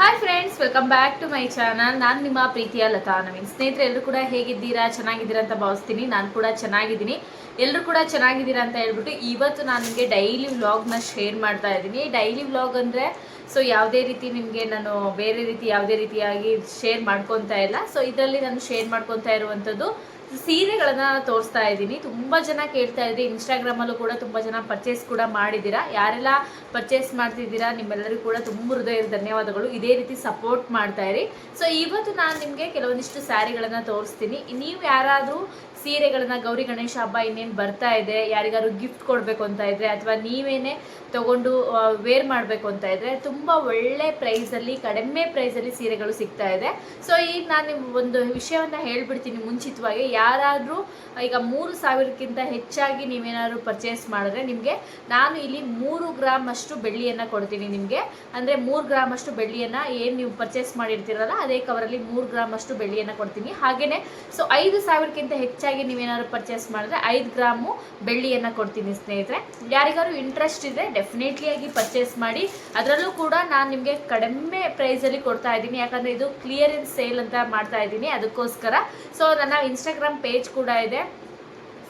Hi friends welcome back to my channel ನಾನು ನಿಮ್ಮ ಪ್ರೀತಿಯ ಲತಾ ನವೀನ್. ಸ್ನೇಹಿತರೆ, ಎಲ್ಲರೂ ಕೂಡ ಹೇಗಿದ್ದೀರಾ? ಚೆನ್ನಾಗಿದ್ದೀರಾ ಅಂತ ಭಾವಿಸ್ತೀನಿ. ನಾನು ಕೂಡ ಚೆನ್ನಾಗಿದ್ದೀನಿ. ಎಲ್ಲರೂ ಕೂಡ ಚೆನ್ನಾಗಿದ್ದೀರಾ ಅಂತ ಹೇಳ್ಬಿಟ್ಟು ಇವತ್ತು ನಾನು ನಿಮಗೆ ಡೈಲಿ ವ್ಲಾಗ್ನ ಶೇರ್ ಮಾಡ್ತಾ ಇದ್ದೀನಿ. ಡೈಲಿ ವ್ಲಾಗ್ ಅಂದರೆ ಸೊ ಯಾವುದೇ ರೀತಿ ನಿಮಗೆ ನಾನು ಬೇರೆ ರೀತಿ ಯಾವುದೇ ರೀತಿಯಾಗಿ ಶೇರ್ ಮಾಡ್ಕೊತಾ ಇಲ್ಲ. ಸೊ ಇದರಲ್ಲಿ ನಾನು ಶೇರ್ ಮಾಡ್ಕೊತಾ ಇರುವಂಥದ್ದು ಸೀರೆಗಳನ್ನು ತೋರಿಸ್ತಾ ಇದ್ದೀನಿ. ತುಂಬ ಜನ ಕೇಳ್ತಾ ಇದ್ರಿ ಇನ್ಸ್ಟಾಗ್ರಾಮಲ್ಲೂ ಕೂಡ ತುಂಬ ಜನ ಪರ್ಚೇಸ್ ಕೂಡ ಮಾಡಿದ್ದೀರಾ? ಯಾರೆಲ್ಲ ಪರ್ಚೇಸ್ ಮಾಡ್ತಿದ್ದೀರಾ? ನಿಮ್ಮೆಲ್ಲರಿಗೂ ಕೂಡ ತುಂಬ ಹೃದಯದ ಧನ್ಯವಾದಗಳು. ಇದೇ ರೀತಿ ಸಪೋರ್ಟ್ ಮಾಡ್ತಾ ಇರಿ. ಸೊ ಇವತ್ತು ನಾನು ನಿಮಗೆ ಕೆಲವೊಂದಿಷ್ಟು ಸ್ಯಾರಿಗಳನ್ನು ತೋರಿಸ್ತೀನಿ. ನೀವು ಯಾರಾದರೂ ಸೀರೆಗಳನ್ನ ಗೌರಿ ಗಣೇಶ ಹಬ್ಬ ಇನ್ನೇನು ಬರ್ತಾ ಇದೆ, ಯಾರಿಗಾದ್ರು ಗಿಫ್ಟ್ ಕೊಡಬೇಕು ಅಂತ ಇದ್ರೆ ಅಥವಾ ನೀವೇನೇ ತಗೊಂಡು ವೇರ್ ಮಾಡಬೇಕು ಅಂತ ಇದ್ರೆ ತುಂಬ ಒಳ್ಳೆ ಪ್ರೈಸಲ್ಲಿ ಕಡಿಮೆ ಪ್ರೈಸಲ್ಲಿ ಸೀರೆಗಳು ಸಿಗ್ತಾ ಇದೆ. ಸೊ ಈಗ ನಾನು ಒಂದು ವಿಷಯವನ್ನು ಹೇಳ್ಬಿಡ್ತೀನಿ ಮುಂಚಿತವಾಗಿ. ಯಾರಾದರೂ, ಈಗ ಮೂರು ಸಾವಿರಕ್ಕಿಂತ ಹೆಚ್ಚಾಗಿ ನೀವೇನಾದ್ರು ಪರ್ಚೇಸ್ ಮಾಡಿದ್ರೆ ನಿಮಗೆ ನಾನು ಇಲ್ಲಿ ಮೂರು ಗ್ರಾಮ್ ಅಷ್ಟು ಬೆಳ್ಳಿಯನ್ನು ಕೊಡ್ತೀನಿ ನಿಮಗೆ. ಅಂದರೆ ಮೂರು ಗ್ರಾಮ್ ಅಷ್ಟು ಬೆಳ್ಳಿಯನ್ನು ಏನು ನೀವು ಪರ್ಚೇಸ್ ಮಾಡಿರ್ತೀರಲ್ಲ, ಅದೇ ಕವರಲ್ಲಿ ಮೂರು ಗ್ರಾಮ್ ಅಷ್ಟು ಬೆಳ್ಳಿಯನ್ನು ಕೊಡ್ತೀನಿ. ಹಾಗೆಯೇ ಸೊ ಐದು ಸಾವಿರಕ್ಕಿಂತ ಹೆಚ್ಚಾಗಿ ನೀವೇನಾದ್ರು ಪರ್ಚೇಸ್ ಮಾಡಿದ್ರೆ ಐದು ಗ್ರಾಮು ಬೆಳ್ಳಿಯನ್ನು ಕೊಡ್ತೀನಿ ಸ್ನೇಹಿತರೆ. ಯಾರಿಗಾದ್ರು ಇಂಟ್ರೆಸ್ಟ್ ಇದೆ ಡೆಫಿನೆಟ್ಲಿ ಆಗಿ ಪರ್ಚೇಸ್ ಮಾಡಿ. ಅದರಲ್ಲೂ ಕೂಡ ನಾನು ನಿಮಗೆ ಕಡಿಮೆ ಪ್ರೈಸಲ್ಲಿ ಕೊಡ್ತಾ ಇದ್ದೀನಿ. ಯಾಕಂದರೆ ಇದು ಕ್ಲಿಯರೆನ್ಸ್ ಸೇಲ್ ಅಂತ ಮಾಡ್ತಾ ಇದ್ದೀನಿ. ಅದಕ್ಕೋಸ್ಕರ. ಸೊ ನನ್ನ ಇನ್ಸ್ಟಾಗ್ರಾಮ್ ಪೇಜ್ ಕೂಡ ಇದೆ.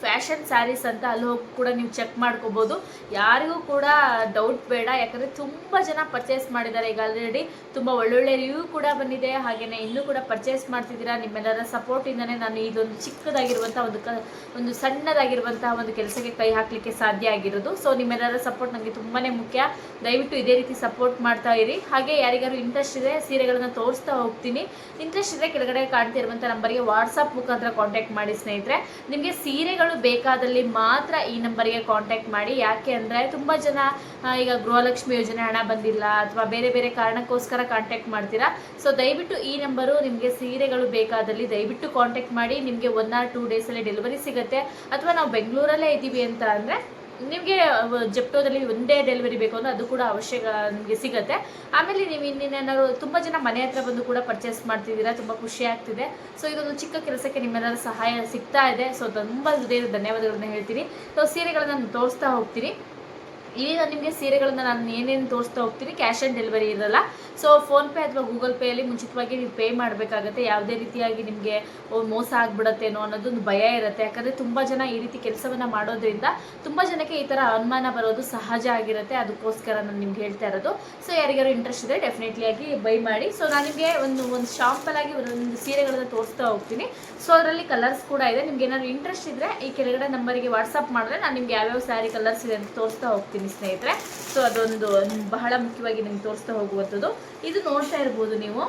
ಫ್ಯಾಷನ್ ಸ್ಯಾರೀಸ್ ಅಂತ ಅಲ್ಲಿ ಹೋಗಿ ಕೂಡ ನೀವು ಚೆಕ್ ಮಾಡ್ಕೋಬೋದು. ಯಾರಿಗೂ ಕೂಡ ಡೌಟ್ ಬೇಡ. ಯಾಕಂದರೆ ತುಂಬ ಜನ ಪರ್ಚೇಸ್ ಮಾಡಿದ್ದಾರೆ. ಈಗ ಆಲ್ರೆಡಿ ತುಂಬ ಒಳ್ಳೊಳ್ಳೆ ರಿವ್ಯೂ ಕೂಡ ಬಂದಿದೆ. ಹಾಗೆಯೇ ಇನ್ನೂ ಕೂಡ ಪರ್ಚೇಸ್ ಮಾಡ್ತಿದ್ದೀರಾ? ನಿಮ್ಮೆಲ್ಲರ ಸಪೋರ್ಟಿಂದನೇ ನಾನು ಇದೊಂದು ಚಿಕ್ಕದಾಗಿರುವಂಥ ಒಂದು ಕ, ಒಂದು ಸಣ್ಣದಾಗಿರುವಂತಹ ಒಂದು ಕೆಲಸಕ್ಕೆ ಕೈ ಹಾಕಲಿಕ್ಕೆ ಸಾಧ್ಯ ಆಗಿರೋದು. ಸೊ ನಿಮ್ಮೆಲ್ಲರ ಸಪೋರ್ಟ್ ನನಗೆ ತುಂಬಾ ಮುಖ್ಯ. ದಯವಿಟ್ಟು ಇದೇ ರೀತಿ ಸಪೋರ್ಟ್ ಮಾಡ್ತಾ ಇರಿ. ಹಾಗೆ ಯಾರಿಗಾದ್ರು ಇಂಟ್ರೆಸ್ಟ್ ಇದೆ ಸೀರೆಗಳನ್ನು ತೋರಿಸ್ತಾ ಹೋಗ್ತೀನಿ. ಇಂಟ್ರೆಸ್ಟ್ ಇದೆ ಕೆಳಗಡೆ ಕಾಣ್ತಿರುವಂಥ ನಂಬರ್ಗೆ ವಾಟ್ಸಪ್ ಮುಖಾಂತರ ಕಾಂಟ್ಯಾಕ್ಟ್ ಮಾಡಿ ಸ್ನೇಹಿತರೆ. ನಿಮಗೆ ಸೀರೆಗಳು ಬೇಕಾದಲ್ಲಿ ಮಾತ್ರ ಈ ನಂಬರ್ಗೆ ಕಾಂಟ್ಯಾಕ್ಟ್ ಮಾಡಿ. ಯಾಕೆ ಅಂದರೆ ತುಂಬ ಜನ ಈಗ ಗೃಹಲಕ್ಷ್ಮಿ ಯೋಜನೆ ಹಣ ಬಂದಿಲ್ಲ ಅಥವಾ ಬೇರೆ ಬೇರೆ ಕಾರಣಕ್ಕೋಸ್ಕರ ಕಾಂಟ್ಯಾಕ್ಟ್ ಮಾಡ್ತೀರಾ? ಸೊ ದಯವಿಟ್ಟು ಈ ನಂಬರು ನಿಮಗೆ ಸೀರೆಗಳು ಬೇಕಾದಲ್ಲಿ ದಯವಿಟ್ಟು ಕಾಂಟ್ಯಾಕ್ಟ್ ಮಾಡಿ. ನಿಮಗೆ ಒನ್ ಆರ್ ಟೂ ಡೇಸಲ್ಲಿ ಡೆಲಿವರಿ ಸಿಗುತ್ತೆ. ಅಥವಾ ನಾವು ಬೆಂಗಳೂರಲ್ಲೇ ಇದ್ದೀವಿ ಅಂತ ಅಂದರೆ ನಿಮಗೆ ಜೆಪ್ಟೋದಲ್ಲಿ ಒಂದೇ ಡೆಲಿವರಿ ಬೇಕು ಅಂದರೆ ಅದು ಕೂಡ ಅವಶ್ಯಕ ನಿಮಗೆ ಸಿಗುತ್ತೆ. ಆಮೇಲೆ ನೀವು ಇನ್ನೇನಾದ್ರು ತುಂಬ ಜನ ಮನೆ ಹತ್ರ ಬಂದು ಕೂಡ ಪರ್ಚೇಸ್ ಮಾಡ್ತಿದ್ದೀರಾ, ತುಂಬ ಖುಷಿ ಆಗ್ತಿದೆ. ಸೊ ಇದೊಂದು ಚಿಕ್ಕ ಕೆಲಸಕ್ಕೆ ನಿಮ್ಮೆಲ್ಲರ ಸಹಾಯ ಸಿಗ್ತಾ ಇದೆ. ಸೊ ತುಂಬ ಹೃದಯದ ಧನ್ಯವಾದಗಳನ್ನ ಹೇಳ್ತೀನಿ. ಸೊ ಸೀರೆಗಳನ್ನ ನಾನು ತೋರಿಸ್ತಾ ಹೋಗ್ತೀನಿ. ಈಗ ನಿಮಗೆ ಸೀರೆಗಳನ್ನು ನಾನು ಏನೇನು ತೋರಿಸ್ತಾ ಹೋಗ್ತೀನಿ ಕ್ಯಾಶ್ ಆನ್ ಡೆಲಿವರಿ ಇರಲ್ಲ. ಸೊ ಫೋನ್ಪೇ ಅಥವಾ ಗೂಗಲ್ ಪೇಯಲ್ಲಿ ಮುಂಚಿತವಾಗಿ ನೀವು ಪೇ ಮಾಡಬೇಕಾಗತ್ತೆ. ಯಾವುದೇ ರೀತಿಯಾಗಿ ನಿಮಗೆ ಮೋಸ ಆಗ್ಬಿಡತ್ತೇನೋ ಅನ್ನೋದೊಂದು ಭಯ ಇರುತ್ತೆ. ಯಾಕಂದರೆ ತುಂಬ ಜನ ಈ ರೀತಿ ಕೆಲಸವನ್ನು ಮಾಡೋದ್ರಿಂದ ತುಂಬ ಜನಕ್ಕೆ ಈ ಥರ ಅನುಮಾನ ಬರೋದು ಸಹಜ ಆಗಿರುತ್ತೆ. ಅದಕ್ಕೋಸ್ಕರ ನಾನು ನಿಮ್ಗೆ ಹೇಳ್ತಾ ಇರೋದು. ಸೊ ಯಾರಿಗಾರು ಇಂಟ್ರೆಸ್ಟ್ ಇದೆ ಡೆಫಿನೆಟ್ಲಿ ಆಗಿ ಬೈ ಮಾಡಿ. ಸೊ ನಾನು ನಿಮಗೆ ಒಂದು ಒಂದು ಶಾಂಪಲ್ ಆಗಿ ಒಂದು ಸೀರೆಗಳನ್ನು ತೋರಿಸ್ತಾ ಹೋಗ್ತೀನಿ. ಸೊ ಅದರಲ್ಲಿ ಕಲರ್ಸ್ ಕೂಡ ಇದೆ. ನಿಮ್ಗೆ ಏನಾದ್ರು ಇಂಟ್ರೆಸ್ಟ್ ಇದ್ದರೆ ಈ ಕೆಳಗಡೆ ನಂಬರಿಗೆ ವಾಟ್ಸಪ್ ಮಾಡಿದ್ರೆ ನಾನು ನಿಮ್ಗೆ ಯಾವ್ಯಾವ ಸ್ಯಾರಿ ಕಲರ್ಸ್ ಇದೆ ಅಂತ ತೋರಿಸ್ತಾ ಹೋಗ್ತೀನಿ. ಸ್ನೇಹಿತರೆ. ಸೊ ಅದೊಂದು ಬಹಳ ಮುಖ್ಯವಾಗಿ ನಿಮ್ಗೆ ತೋರಿಸ್ತಾ ಹೋಗುವಂಥದ್ದು. ಇದು ನೋಡ್ತಾ ಇರ್ಬೋದು ನೀವು.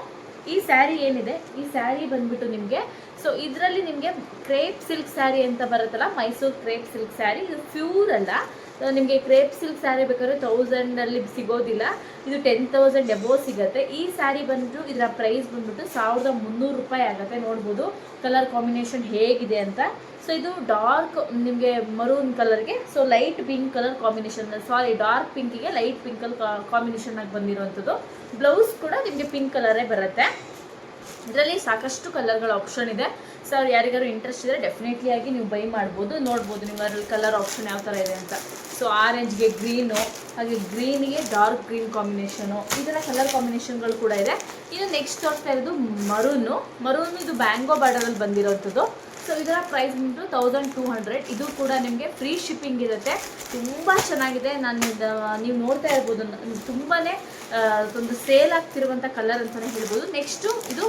ಈ ಸ್ಯಾರಿ ಏನಿದೆ? ಈ ಸ್ಯಾರಿ ಬಂದ್ಬಿಟ್ಟು ನಿಮಗೆ ಸೊ ಇದರಲ್ಲಿ ನಿಮಗೆ ಕ್ರೇಪ್ ಸಿಲ್ಕ್ ಸ್ಯಾರಿ ಅಂತ ಬರುತ್ತಲ್ಲ, ಮೈಸೂರು ಕ್ರೇಪ್ ಸಿಲ್ಕ್ ಸ್ಯಾರಿ. ಇದು ಪ್ಯೂರ್ ಅಲ್ಲ. ನಿಮಗೆ ಕ್ರೇಪ್ ಸಿಲ್ಕ್ ಸ್ಯಾರಿ ಬೇಕಾದ್ರೆ ತೌಸಂಡಲ್ಲಿ ಸಿಗೋದಿಲ್ಲ. ಇದು ಟೆನ್ ತೌಸಂಡ್ ಎಬೋ ಸಿಗುತ್ತೆ. ಈ ಸ್ಯಾರಿ ಬಂದ್ಬಿಟ್ಟು ಇದರ ಪ್ರೈಸ್ ಬಂದ್ಬಿಟ್ಟು ಸಾವಿರದ ಮುನ್ನೂರು ರೂಪಾಯಿ ಆಗುತ್ತೆ. ನೋಡ್ಬೋದು ಕಲರ್ ಕಾಂಬಿನೇಷನ್ ಹೇಗಿದೆ ಅಂತ. ಸೊ ಇದು ಡಾರ್ಕ್ ನಿಮಗೆ maroon ಕಲರ್ಗೆ so light pink colour combination sari dark ಪಿಂಕಿಗೆ light pink combination ಆಗಿ ಬಂದಿರುವಂಥದ್ದು. ಬ್ಲೌಸ್ ಕೂಡ ನಿಮಗೆ ಪಿಂಕ್ ಕಲರೇ ಬರುತ್ತೆ. ಇದರಲ್ಲಿ ಸಾಕಷ್ಟು ಕಲರ್ಗಳ ಆಪ್ಷನ್ ಇದೆ. ಸೊ ಯಾರಿಗಾರು ಇಂಟ್ರೆಸ್ಟ್ ಇದ್ದರೆ ಡೆಫಿನೆಟ್ಲಿ ಆಗಿ ನೀವು ಬೈ ಮಾಡ್ಬೋದು, ನೋಡ್ಬೋದು ನೀವು ಅದರಲ್ಲಿ ಕಲರ್ ಆಪ್ಷನ್ ಯಾವ ಥರ ಇದೆ ಅಂತ. ಸೊ ಆರೆಂಜ್ಗೆ ಗ್ರೀನು ಹಾಗೆ ಗ್ರೀನಿಗೆ ಡಾರ್ಕ್ ಗ್ರೀನ್ ಕಾಂಬಿನೇಷನು ಈ ಥರ ಕಲರ್ ಕಾಂಬಿನೇಷನ್ಗಳು ಕೂಡ ಇದೆ. ಇನ್ನು ನೆಕ್ಸ್ಟ್ ತೋರಿಸ್ತಾ ಇರೋದು ಮರೂನು ಮರೂನು ಇದು ಬ್ಯಾಂಗೋ ಬಾರ್ಡರಲ್ಲಿ ಬಂದಿರೋಂಥದ್ದು. ಸೊ ಇದರ ಪ್ರೈಸ್ ಬಂದು ತೌಸಂಡ್ ಟೂ ಹಂಡ್ರೆಡ್ ಇದು ಕೂಡ ನಿಮಗೆ ಫ್ರೀ ಶಿಪ್ಪಿಂಗ್ ಇರುತ್ತೆ. ತುಂಬ ಚೆನ್ನಾಗಿದೆ. ನಾನು ನೀವು ನೋಡ್ತಾ ಇರ್ಬೋದು. ತುಂಬಾ ಒಂದು ಸೇಲ್ ಆಗ್ತಿರುವಂಥ ಕಲರ್ ಅಂತಲೇ ಹೇಳ್ಬೋದು. ನೆಕ್ಸ್ಟು ಇದು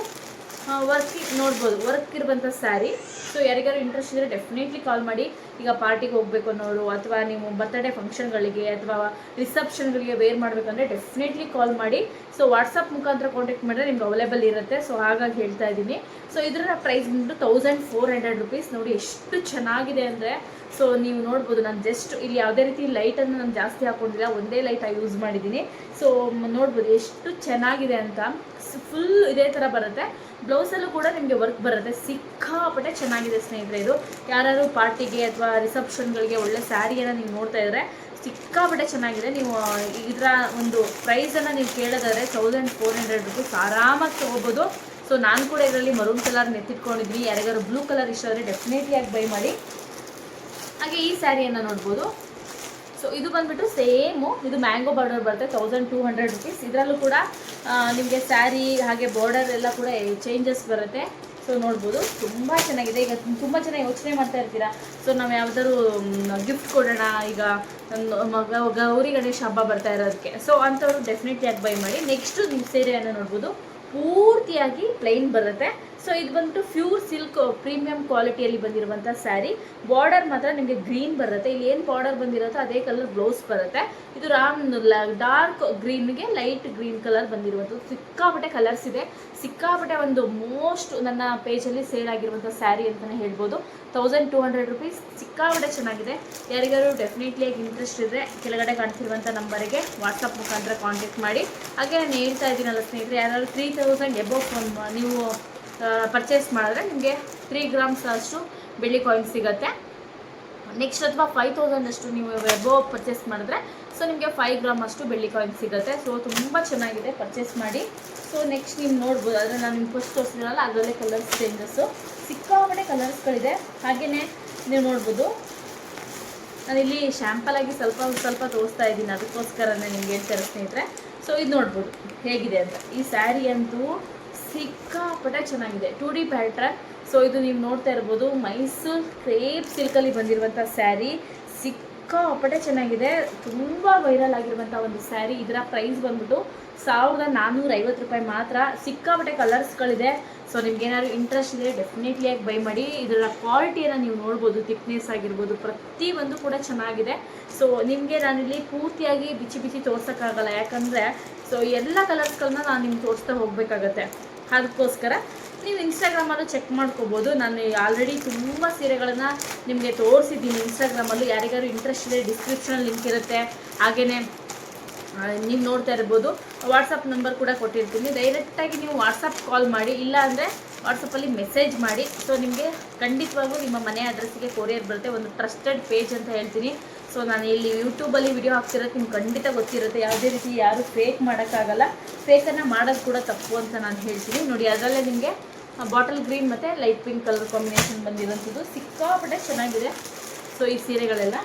ವರ್ಕ್ ನೋಡ್ಬೋದು. ವರ್ಕ್ ಇರುವಂಥ ಸ್ಯಾರಿ ಸೊ ಯಾರಿಗಾರು ಇಂಟ್ರೆಸ್ಟ್ ಇದ್ದರೆ ಡೆಫಿನೆಟ್ಲಿ ಕಾಲ್ ಮಾಡಿ. ಈಗ ಪಾರ್ಟಿಗೆ ಹೋಗಬೇಕು ಅನ್ನೋರು ಅಥವಾ ನೀವು ಬರ್ತ್ಡೇ ಫಂಕ್ಷನ್ಗಳಿಗೆ ಅಥವಾ ರಿಸೆಪ್ಷನ್ಗಳಿಗೆ ವೇರ್ ಮಾಡಬೇಕಂದ್ರೆ ಡೆಫಿನೆಟ್ಲಿ ಕಾಲ್ ಮಾಡಿ. ಸೊ ವಾಟ್ಸಪ್ ಮುಖಾಂತರ ಕಾಂಟ್ಯಾಕ್ಟ್ ಮಾಡಿದ್ರೆ ನಿಮ್ಗೆ ಅವೈಲೇಬಲ್ ಇರುತ್ತೆ. ಸೊ ಹಾಗಾಗಿ ಹೇಳ್ತಾ ಇದ್ದೀನಿ. ಸೊ ಇದರ ಪ್ರೈಸ್ ಬಂದು ತೌಸಂಡ್ ಫೋರ್ ಹಂಡ್ರೆಡ್ ರುಪೀಸ್ ನೋಡಿ ಎಷ್ಟು ಚೆನ್ನಾಗಿದೆ ಅಂದರೆ ಸೊ ನೀವು ನೋಡ್ಬೋದು, ನಾನು ಜಸ್ಟ್ ಇಲ್ಲಿ ಯಾವುದೇ ರೀತಿ ಲೈಟನ್ನು ನಾನು ಜಾಸ್ತಿ ಹಾಕೊಂಡಿಲ್ಲ. ಒಂದೇ ಲೈಟ್ ಯೂಸ್ ಮಾಡಿದ್ದೀನಿ. ಸೊ ನೋಡ್ಬೋದು ಎಷ್ಟು ಚೆನ್ನಾಗಿದೆ ಅಂತ. ಫುಲ್ ಇದೇ ಥರ ಬರುತ್ತೆ. ಬ್ಲೌಸಲ್ಲೂ ಕೂಡ ನಿಮಗೆ ವರ್ಕ್ ಬರುತ್ತೆ. ಸಿಕ್ಕಾಪಟ್ಟೆ ಚೆನ್ನಾಗಿದೆ ಸ್ನೇಹಿತರೆ ಇದು. ಯಾರು ಪಾರ್ಟಿಗೆ ಅಥವಾ ರಿಸೆಪ್ಷನ್ಗಳಿಗೆ ಒಳ್ಳೆ ಸ್ಯಾರಿಯನ್ನು ನೀವು ನೋಡ್ತಾ ಇದ್ರೆ ಸಿಕ್ಕಾಪಟ್ಟೆ ಚೆನ್ನಾಗಿದೆ. ನೀವು ಇದರ ಒಂದು ಪ್ರೈಸನ್ನು ನೀವು ಕೇಳೋದಾದ್ರೆ ತೌಸಂಡ್ ಫೋರ್ ಹಂಡ್ರೆಡ್ ರುಪೀಸ್ ಆರಾಮಾಗಿ ತೊಗೋಬೋದು. ಸೊ ನಾನು ಕೂಡ ಇದರಲ್ಲಿ ಮರೂನ್ ಕಲರ್ ನೆತ್ತಿಟ್ಕೊಂಡಿದ್ವಿ ಯಾರಿಗಾರು ಬ್ಲೂ ಕಲರ್ ಇಷ್ಟ ಆದರೆ ಡೆಫಿನೆಟ್ಲಿ ಆಗಿ ಬೈ ಮಾಡಿ. ಹಾಗೆ ಈ ಸ್ಯಾರಿಯನ್ನು ನೋಡ್ಬೋದು. ಸೊ ಇದು ಬಂದ್ಬಿಟ್ಟು ಸೇಮು. ಇದು ಮ್ಯಾಂಗೋ ಬಾರ್ಡರ್ ಬರುತ್ತೆ ತೌಸಂಡ್ ಟೂ ಹಂಡ್ರೆಡ್ ರುಪೀಸ್ ಇದರಲ್ಲೂ ಕೂಡ ನಿಮಗೆ ಸ್ಯಾರಿ ಹಾಗೆ ಬಾರ್ಡರ್ ಎಲ್ಲ ಕೂಡ ಚೇಂಜಸ್ ಬರುತ್ತೆ. ಸೊ ನೋಡ್ಬೋದು. ತುಂಬ ಚೆನ್ನಾಗಿದೆ. ಈಗ ತುಂಬ ಚೆನ್ನಾಗಿ ಯೋಚನೆ ಮಾಡ್ತಾ ಇರ್ತೀರಾ. ಸೊ ನಾವು ಯಾವ್ದಾದ್ರು ಗಿಫ್ಟ್ ಕೊಡೋಣ. ಈಗ ಮಗ, ಗೌರಿ ಗಣೇಶ ಹಬ್ಬ ಬರ್ತಾ ಇರೋದಕ್ಕೆ. ಸೊ ಅಂಥವ್ರು ಡೆಫಿನೆಟ್ಲಿ ಆಗಿ ಬೈ ಮಾಡಿ. ನೆಕ್ಸ್ಟು ನಿಮ್ಮ ಸೀರೆಯನ್ನು ನೋಡ್ಬೋದು. ಪೂರ್ತಿಯಾಗಿ ಪ್ಲೈನ್ ಬರುತ್ತೆ. ಸೊ ಇದು ಬಂದ್ಬಿಟ್ಟು ಪ್ಯೂರ್ ಸಿಲ್ಕ್ ಪ್ರೀಮಿಯಂ ಕ್ವಾಲಿಟಿಯಲ್ಲಿ ಬಂದಿರುವಂಥ ಸ್ಯಾರಿ ಬಾರ್ಡರ್ ಮಾತ್ರ ನಿಮಗೆ ಗ್ರೀನ್ ಬರುತ್ತೆ. ಇಲ್ಲಿ ಏನು ಬಾರ್ಡರ್ ಬಂದಿರುತ್ತೋ ಅದೇ ಕಲರ್ ಬ್ಲೌಸ್ ಬರುತ್ತೆ. ಇದು ರಾಮ್ ಡಾರ್ಕ್ ಗ್ರೀನ್ಗೆ ಲೈಟ್ ಗ್ರೀನ್ ಕಲರ್ ಬಂದಿರುವಂಥದ್ದು. ಸಿಕ್ಕಾಪಟ್ಟೆ ಕಲರ್ಸ್ ಇದೆ. ಸಿಕ್ಕಾಪಟ್ಟೆ ಒಂದು ಮೋಸ್ಟ್ ನನ್ನ ಪೇಜಲ್ಲಿ ಸೇಲ್ ಆಗಿರುವಂಥ ಸ್ಯಾರಿ ಅಂತಲೇ ಹೇಳ್ಬೋದು. ತೌಸಂಡ್ ಟೂ ಹಂಡ್ರೆಡ್ ರುಪೀಸ್ ಸಿಕ್ಕಾಪಟ್ಟೆ ಚೆನ್ನಾಗಿದೆ. ಯಾರಿಗಾರು ಡೆಫಿನೆಟ್ಲಿ ಆಗಿ ಇಂಟ್ರೆಸ್ಟ್ ಇದ್ದರೆ ಕೆಳಗಡೆ ಕಾಣ್ತಿರುವಂಥ ನಂಬರಿಗೆ ವಾಟ್ಸಪ್ ಮುಖಾಂತರ ಕಾಂಟ್ಯಾಕ್ಟ್ ಮಾಡಿ. ಹಾಗೆ ನಾನು ಹೇಳ್ತಾ ಇದ್ದೀನಲ್ಲ ಸ್ನೇಹಿತರೆ, ಯಾರಾದ್ರೂ ತ್ರೀ ತೌಸಂಡ್ ಎಬೋವ್ ನೀವು ಪರ್ಚೇಸ್ ಮಾಡಿದ್ರೆ ನಿಮಗೆ ತ್ರೀ ಗ್ರಾಮ್ಸ್ ಅಷ್ಟು ಬೆಳ್ಳಿ ಕಾಯಿನ್ ಸಿಗುತ್ತೆ. ನೆಕ್ಸ್ಟ್ ಅಥವಾ ಫೈವ್ ತೌಸಂಡ್ ಅಷ್ಟು ನೀವು ವೆಬೋ ಪರ್ಚೇಸ್ ಮಾಡಿದ್ರೆ ಸೊ ನಿಮಗೆ ಫೈವ್ ಗ್ರಾಮ್ ಅಷ್ಟು ಬೆಳ್ಳಿ ಕಾಯಿನ್ ಸಿಗುತ್ತೆ. ಸೊ ತುಂಬ ಚೆನ್ನಾಗಿದೆ ಪರ್ಚೇಸ್ ಮಾಡಿ. ಸೊ ನೆಕ್ಸ್ಟ್ ನೀವು ನೋಡ್ಬೋದು ಆದರೆ ನಾನು ನಿಮ್ಗೆ ಫಸ್ಟ್ ತೋರಿಸಿದ್ರಲ್ಲ ಅದರಲ್ಲೇ ಕಲರ್ಸ್ ಚೇಂಜಸ್ಸು ಸಿಕ್ಕಾಪಟ್ಟೆ ಕಲರ್ಸ್ಗಳಿದೆ ಹಾಗೆಯೇ ನೀವು ನೋಡ್ಬೋದು, ನಾನಿಲ್ಲಿ ಶ್ಯಾಂಪಲ್ ಆಗಿ ಸ್ವಲ್ಪ ಸ್ವಲ್ಪ ತೋರಿಸ್ತಾ ಇದ್ದೀನಿ, ಅದಕ್ಕೋಸ್ಕರನೇ ನಿಮ್ಗೆ ಹೇಳ್ತಾರೆ ಸ್ನೇಹಿತರೆ. ಸೊ ಇದು ನೋಡ್ಬೋದು, ಹೇಗಿದೆ ಅಂತ. ಈ ಸ್ಯಾರಿ ಅಂತೂ ಸಿಕ್ಕಾಪಟ್ಟೆ ಚೆನ್ನಾಗಿದೆ. ಟು ಡಿ ಪ್ಯಾಟ್ರನ್ ಸೊ ಇದು ನೀವು ನೋಡ್ತಾ ಇರ್ಬೋದು, ಮೈಸೂರು ಕ್ರೇಪ್ ಸಿಲ್ಕಲ್ಲಿ ಬಂದಿರುವಂಥ ಸ್ಯಾರಿ. ಸಿಕ್ಕಾಪಟ್ಟೆ ಚೆನ್ನಾಗಿದೆ. ತುಂಬ ವೈರಲ್ ಆಗಿರುವಂಥ ಒಂದು ಸ್ಯಾರಿ. ಇದರ ಪ್ರೈಸ್ ಬಂದ್ಬಿಟ್ಟು ಸಾವಿರದ ನಾನ್ನೂರ ಐವತ್ತು ರೂಪಾಯಿ ಮಾತ್ರ. ಸಿಕ್ಕಾಪಟ್ಟೆ ಕಲರ್ಸ್ಗಳಿದೆ ಸೊ ನಿಮ್ಗೆ ಏನಾದ್ರು ಇಂಟ್ರೆಸ್ಟ್ ಇದೆ ಡೆಫಿನೆಟ್ಲಿ ಆಗಿ ಬೈ ಮಾಡಿ. ಇದರ ಕ್ವಾಲಿಟಿಯನ್ನು ನೀವು ನೋಡ್ಬೋದು. ಥಿಕ್ನೆಸ್ ಆಗಿರ್ಬೋದು. ಪ್ರತಿಯೊಂದು ಕೂಡ ಚೆನ್ನಾಗಿದೆ. ಸೊ ನಿಮಗೆ ನಾನಿಲ್ಲಿ ಪೂರ್ತಿಯಾಗಿ ಬಿಚ್ಚಿ ಬಿಚ್ಚಿ ತೋರ್ಸೋಕ್ಕಾಗಲ್ಲ. ಯಾಕಂದರೆ ಸೊ ಎಲ್ಲ ಕಲರ್ಸ್ಗಳನ್ನ ನಾನು ನಿಮ್ಗೆ ತೋರಿಸ್ತಾ ಹೋಗಬೇಕಾಗತ್ತೆ. ಅದಕ್ಕೋಸ್ಕರ ನೀವು ಇನ್ಸ್ಟಾಗ್ರಾಮಲ್ಲೂ ಚೆಕ್ ಮಾಡ್ಕೋಬೋದು. ನಾನು ಆಲ್ರೆಡಿ ತುಂಬ ಸೀರೆಗಳನ್ನು ನಿಮಗೆ ತೋರಿಸಿದ್ದೀನಿ ಇನ್ಸ್ಟಾಗ್ರಾಮಲ್ಲೂ ಯಾರಿಗಾರು ಇಂಟ್ರೆಸ್ಟ್ ಇದೆ ಡಿಸ್ಕ್ರಿಪ್ಷನ್ ಲಿಂಕ್ ಇರುತ್ತೆ. ಹಾಗೆಯೇ ನೀವು ನೋಡ್ತಾ ಇರ್ಬೋದು. ವಾಟ್ಸಪ್ ನಂಬರ್ ಕೂಡ ಕೊಟ್ಟಿರ್ತೀನಿ. ಡೈರೆಕ್ಟಾಗಿ ನೀವು ವಾಟ್ಸಪ್ ಕಾಲ್ ಮಾಡಿ, ಇಲ್ಲ ಅಂದರೆ ವಾಟ್ಸಪ್ಪಲ್ಲಿ ಮೆಸೇಜ್ ಮಾಡಿ. ಸೊ ನಿಮಗೆ ಖಂಡಿತವಾಗೂ ನಿಮ್ಮ ಮನೆ ಅಡ್ರೆಸ್ಸಿಗೆ ಕೊರಿಯರ್ ಬರುತ್ತೆ. ಒಂದು ಟ್ರಸ್ಟೆಡ್ ಪೇಜ್ ಅಂತ ಹೇಳ್ತೀನಿ. ಸೊ ನಾನು ಇಲ್ಲಿ ಯೂಟ್ಯೂಬಲ್ಲಿ ವಿಡಿಯೋ ಹಾಕ್ತಿರೋದು ನಿಮ್ಗೆ ಖಂಡಿತ ಗೊತ್ತಿರುತ್ತೆ. ಯಾವುದೇ ರೀತಿ ಯಾರು ಫೇಕ್ ಮಾಡೋಕ್ಕಾಗಲ್ಲ ಫೇಕನ್ನು ಮಾಡೋದು ಕೂಡ ತಪ್ಪು ಅಂತ ನಾನು ಹೇಳ್ತೀನಿ. ನೋಡಿ, ಅದರಲ್ಲೇ ನಿಮಗೆ ಬಾಟಲ್ ಗ್ರೀನ್ ಮತ್ತು ಲೈಟ್ ಪಿಂಕ್ ಕಲರ್ ಕಾಂಬಿನೇಷನ್ ಬಂದಿರೋಂಥದ್ದು. ಸಿಕ್ಕಾಪಟ್ಟೆ ಚೆನ್ನಾಗಿದೆ. ಸೊ ಈ ಸೀರೆಗಳೆಲ್ಲ.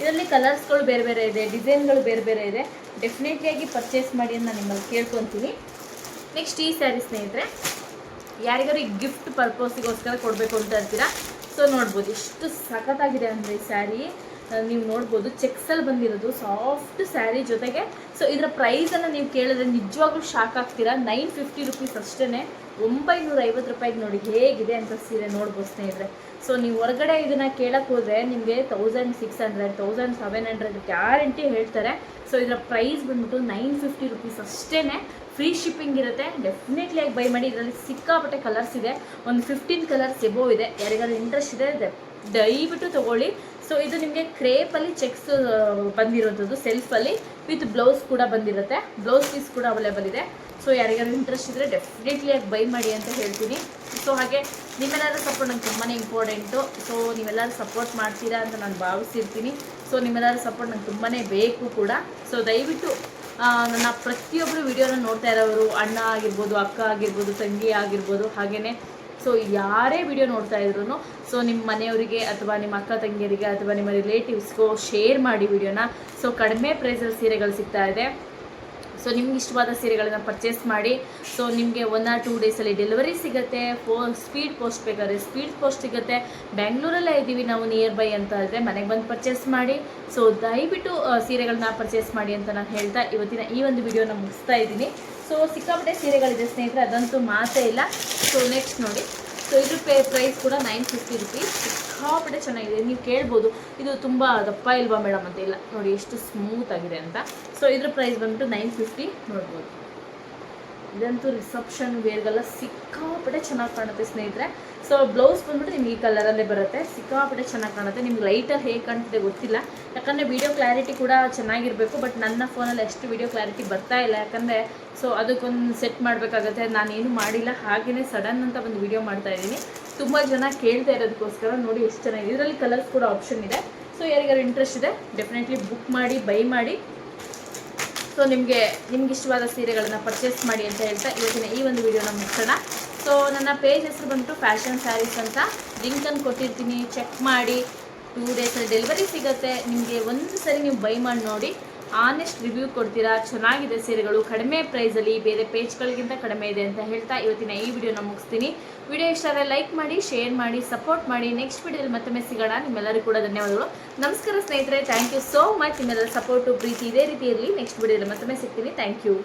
ಇದರಲ್ಲಿ ಕಲರ್ಸ್ಗಳು ಬೇರೆ ಬೇರೆ ಇದೆ ಡಿಸೈನ್ಗಳು ಬೇರೆ ಬೇರೆ ಇದೆ. ಡೆಫಿನೆಟ್ಲಿಯಾಗಿ ಪರ್ಚೇಸ್ ಮಾಡಿ ಅಂತ ನಾನು ನಿಮ್ಮಲ್ಲಿ ಕೇಳ್ಕೊತೀನಿ. ನೆಕ್ಸ್ಟ್ ಈ ಸ್ಯಾರಿ ಸ್ನೇಹಿತರೆ ಯಾರಿಗಾರು ಈ ಗಿಫ್ಟ್ ಪರ್ಪೋಸಿಗೋಸ್ಕರ ಕೊಡಬೇಕು ಅಂತ ಇರ್ತೀರಾ ಸೊ ನೋಡ್ಬೋದು. ಎಷ್ಟು ಸಖತ್ತಾಗಿದೆ ಅಂದರೆ ಈ ಸ್ಯಾರಿ ನೀವು ನೋಡ್ಬೋದು ಚೆಕ್ಸಲ್ಲಿ ಬಂದಿರೋದು ಸಾಫ್ಟ್ ಸ್ಯಾರಿ ಜೊತೆಗೆ. ಸೊ ಇದರ ಪ್ರೈಸನ್ನು ನೀವು ಕೇಳಿದ್ರೆ ನಿಜವಾಗ್ಲೂ ಶಾಕ್ ಆಗ್ತೀರಾ? ನೈನ್ ಫಿಫ್ಟಿ ರುಪೀಸ್ ಅಷ್ಟೇ ಒಂಬೈನೂರ ಐವತ್ತು ರೂಪಾಯಿಗೆ ನೋಡಿ ಹೇಗಿದೆ ಅಂತ ಸೀರೆ ನೋಡ್ಬೋದು ಸ್ನೇಹಿತರೆ. ಸೊ ನೀವು ಹೊರಗಡೆ ಇದನ್ನು ಕೇಳಕ್ಕೆ ಹೋದರೆ ನಿಮಗೆ thousand six hundred thousand seven hundred guarantee ಹೇಳ್ತಾರೆ. ಸೊ ಇದರ ಪ್ರೈಸ್ ಬಂದ್ಬಿಟ್ಟು ನೈನ್ ಫಿಫ್ಟಿ ರುಪೀಸ್ ಅಷ್ಟೇ ಫ್ರೀ ಶಿಪ್ಪಿಂಗ್ ಇರುತ್ತೆ. ಡೆಫಿನೆಟ್ಲಿ ಆಗಿ ಬೈ ಮಾಡಿ. ಇದರಲ್ಲಿ ಸಿಕ್ಕಾಪಟ್ಟೆ ಕಲರ್ಸ್ ಇದೆ. ಒಂದು ಫಿಫ್ಟೀನ್ ಕಲರ್ಸ್ ಎಬೋ ಇದೆ. ಯಾರಿಗಾದ್ರೂ ಇಂಟ್ರೆಸ್ಟ್ ಇದೆ ದಯವಿಟ್ಟು ತೊಗೊಳ್ಳಿ. ಸೊ ಇದು ನಿಮಗೆ ಕ್ರೇಪಲ್ಲಿ ಚೆಕ್ಸ್ ಸೆಲ್ಫ್ ಸೆಲ್ಫಲ್ಲಿ ವಿತ್ ಬ್ಲೌಸ್ ಕೂಡ ಬಂದಿರುತ್ತೆ. ಬ್ಲೌಸ್ ಪೀಸ್ ಕೂಡ ಅವೈಲೇಬಲ್ ಇದೆ. ಸೊ ಯಾರಿಗಾದ್ರು ಇಂಟ್ರೆಸ್ಟ್ ಇದ್ದರೆ ಡೆಫಿನೆಟ್ಲಿ ಆಗಿ ಬೈ ಮಾಡಿ ಅಂತ ಹೇಳ್ತೀನಿ. ಸೊ ಹಾಗೆ ನಿಮ್ಮೆಲ್ಲರ ಸಪೋರ್ಟ್ ನಂಗೆ ತುಂಬಾ ಇಂಪಾರ್ಟೆಂಟು ಸೊ ನೀವೆಲ್ಲರೂ ಸಪೋರ್ಟ್ ಮಾಡ್ತೀರಾ ಅಂತ ನಾನು ಭಾವಿಸಿರ್ತೀನಿ. ಸೊ ನಿಮ್ಮೆಲ್ಲರ ಸಪೋರ್ಟ್ ನಂಗೆ ತುಂಬಾ ಬೇಕು ಕೂಡ. ಸೊ ದಯವಿಟ್ಟು ನನ್ನ ಪ್ರತಿಯೊಬ್ಬರು ವಿಡಿಯೋನ ನೋಡ್ತಾ ಇರೋರು, ಅಣ್ಣ ಆಗಿರ್ಬೋದು, ಅಕ್ಕ ಆಗಿರ್ಬೋದು, ತಂಗಿ ಆಗಿರ್ಬೋದು ಹಾಗೆಯೇ ಸೊ ಯಾರೇ ವಿಡಿಯೋ ನೋಡ್ತಾ ಇದ್ರು ಸೊ ನಿಮ್ಮ ಮನೆಯವರಿಗೆ ಅಥವಾ ನಿಮ್ಮ ಅಕ್ಕ ತಂಗಿಯರಿಗೆ ಅಥವಾ ನಿಮ್ಮ ರಿಲೇಟಿವ್ಸ್ಗೂ ಶೇರ್ ಮಾಡಿ ವಿಡಿಯೋನ ಸೊ ಕಡಿಮೆ ಪ್ರೈಸಲ್ಲಿ ಸೀರೆಗಳು ಸಿಗ್ತಾ ಇದೆ. ಸೊ ನಿಮ್ಗೆ ಇಷ್ಟವಾದ ಸೀರೆಗಳನ್ನು ಪರ್ಚೇಸ್ ಮಾಡಿ. ಸೊ ನಿಮಗೆ ಒನ್ ಆರ್ ಟೂ ಡೇಸಲ್ಲಿ ಡೆಲಿವರಿ ಸಿಗುತ್ತೆ ಫೋ ಸ್ಪೀಡ್ ಪೋಸ್ಟ್ ಬೇಕಾದ್ರೆ ಸ್ಪೀಡ್ ಪೋಸ್ಟ್ ಸಿಗುತ್ತೆ. ಬೆಂಗಳೂರಲ್ಲೇ ಇದ್ದೀವಿ ನಾವು ನಿಯರ್ ಬೈ ಅಂತ ಇದ್ದರೆ ಮನೆಗೆ ಬಂದು ಪರ್ಚೇಸ್ ಮಾಡಿ. ಸೊ ದಯವಿಟ್ಟು ಸೀರೆಗಳನ್ನ ಪರ್ಚೇಸ್ ಮಾಡಿ ಅಂತ ನಾನು ಹೇಳ್ತಾ ಇವತ್ತಿನ ಈ ಒಂದು ವಿಡಿಯೋನ ಮುಗಿಸ್ತಾ ಇದ್ದೀನಿ. ಸೊ ಸಿಕ್ಕಾಪಟ್ಟೆ ಸೀರೆಗಳಿದೆ ಸ್ನೇಹಿತರೆ, ಅದಂತೂ ಮಾತೇ ಇಲ್ಲ. ಸೊ ನೆಕ್ಸ್ಟ್ ನೋಡಿ. ಸೊ ಇದ್ರ ಪೇ ಪ್ರೈಸ್ ಕೂಡ ನೈನ್ ಫಿಫ್ಟಿ ರುಪೀಸ್ ಸಿಕ್ಕಾಪಟ್ಟೆ ಚೆನ್ನಾಗಿದೆ. ನೀವು ಕೇಳ್ಬೋದು, ಇದು ತುಂಬ ದಪ್ಪ ಇಲ್ವಾ ಮೇಡಮ್ ಅಂತ ಇಲ್ಲ. ನೋಡಿ, ಎಷ್ಟು ಸ್ಮೂತ್ ಆಗಿದೆ ಅಂತ. ಸೊ ಇದ್ರ ಪ್ರೈಸ್ ಬಂದ್ಬಿಟ್ಟು ನೈನ್ ಫಿಫ್ಟಿ ನೋಡ್ಬೋದು. ಇದಂತೂ ರಿಸೆಪ್ಷನ್ ವೇರ್ಗೆಲ್ಲ ಸಿಕ್ಕಾಪಟ್ಟೆ ಚೆನ್ನಾಗಿ ಕಾಣುತ್ತೆ ಸ್ನೇಹಿತರೆ. ಸೊ ಬ್ಲೌಸ್ ಬಂದ್ಬಿಟ್ಟು ನಿಮ್ಗೆ ಈ ಕಲರಲ್ಲೇ ಬರುತ್ತೆ. ಸಿಕ್ಕಾಪಟ್ಟೆ ಚೆನ್ನಾಗಿ ಕಾಣುತ್ತೆ. ನಿಮ್ಗೆ ಲೈಟಲ್ಲಿ ಹೇಗೆ ಕಾಣ್ತಿದೆ ಗೊತ್ತಿಲ್ಲ. ಯಾಕಂದರೆ ವಿಡಿಯೋ ಕ್ಲಾರಿಟಿ ಕೂಡ ಚೆನ್ನಾಗಿರಬೇಕು ಬಟ್ ನನ್ನ ಫೋನಲ್ಲಿ ಅಷ್ಟು ವೀಡಿಯೋ ಕ್ಲಾರಿಟಿ ಬರ್ತಾ ಇಲ್ಲ. ಯಾಕಂದರೆ ಸೊ ಅದಕ್ಕೊಂದು ಸೆಟ್ ಮಾಡಬೇಕಾಗತ್ತೆ. ನಾನೇನು ಮಾಡಿಲ್ಲ. ಹಾಗೆಯೇ ಸಡನ್ ಅಂತ ಒಂದು ವಿಡಿಯೋ ಮಾಡ್ತಾ ಇದ್ದೀನಿ. ತುಂಬ ಜನ ಕೇಳ್ತಾ ಇರೋದಕ್ಕೋಸ್ಕರ ನೋಡಿ ಎಷ್ಟು ಚೆನ್ನಾಗಿದೆ ಇದರಲ್ಲಿ ಕಲರ್ಸ್ ಕೂಡ ಆಪ್ಷನ್ ಇದೆ. ಸೊ ಯಾರಿಗಾರು ಇಂಟ್ರೆಸ್ಟ್ ಇದೆ ಡೆಫಿನೆಟ್ಲಿ ಬುಕ್ ಮಾಡಿ ಬೈ ಮಾಡಿ. ಸೊ ನಿಮಗೆ, ನಿಮ್ಗೆ ಇಷ್ಟವಾದ ಸೀರೆಗಳನ್ನು ಪರ್ಚೇಸ್ ಮಾಡಿ ಅಂತ ಹೇಳ್ತಾ ಇವತ್ತಿನ ಈ ಒಂದು ವಿಡಿಯೋನ ಮುಗಿಸೋಣ ಸೊ ನನ್ನ ಪೇಜ್ ಹೆಸರು ಬಂತು ಫ್ಯಾಷನ್ ಸ್ಯಾರೀಸ್ ಅಂತ. ಲಿಂಕನ್ನು ಕೊಟ್ಟಿರ್ತೀನಿ. ಚೆಕ್ ಮಾಡಿ. ಟೂ ಡೇಸಲ್ಲಿ ಡೆಲಿವರಿ ಸಿಗುತ್ತೆ. ನಿಮಗೆ ಒಂದು ಸರಿ ನೀವು ಬೈ ಮಾಡಿ ನೋಡಿ. ಆನೆಸ್ಟ್ ರಿವ್ಯೂ ಕೊಡ್ತೀರಾ? ಚೆನ್ನಾಗಿದೆ ಸೀರೆಗಳು. ಕಡಿಮೆ ಪ್ರೈಸಲ್ಲಿ ಬೇರೆ ಪೇಜ್ಗಳಿಗಿಂತ ಕಡಿಮೆ ಇದೆ ಅಂತ ಹೇಳ್ತಾ ಇವತ್ತಿನ ಈ ವಿಡಿಯೋನ ಮುಗಿಸ್ತೀನಿ. ವಿಡಿಯೋ ಇಷ್ಟ ಆದರೆ ಲೈಕ್ ಮಾಡಿ ಶೇರ್ ಮಾಡಿ ಸಪೋರ್ಟ್ ಮಾಡಿ. ನೆಕ್ಸ್ಟ್ ವಿಡಿಯೋದಲ್ಲಿ ಮತ್ತೊಮ್ಮೆ ಸಿಗೋಣ. ನಿಮ್ಮೆಲ್ಲರಿಗೂ ಕೂಡ ಧನ್ಯವಾದಗಳು. ನಮಸ್ಕಾರ ಸ್ನೇಹಿತರೆ. ಥ್ಯಾಂಕ್ ಯು ಸೋ ಮಚ್ ನಿಮ್ಮೆಲ್ಲರ ಸಪೋರ್ಟು ಪ್ರೀತಿ ಇದೇ ರೀತಿ ಇರಲಿ ನೆಕ್ಸ್ಟ್ ವಿಡಿಯೋದಲ್ಲಿ ಮತ್ತೊಮ್ಮೆ ಸಿಗ್ತೀನಿ. Thank you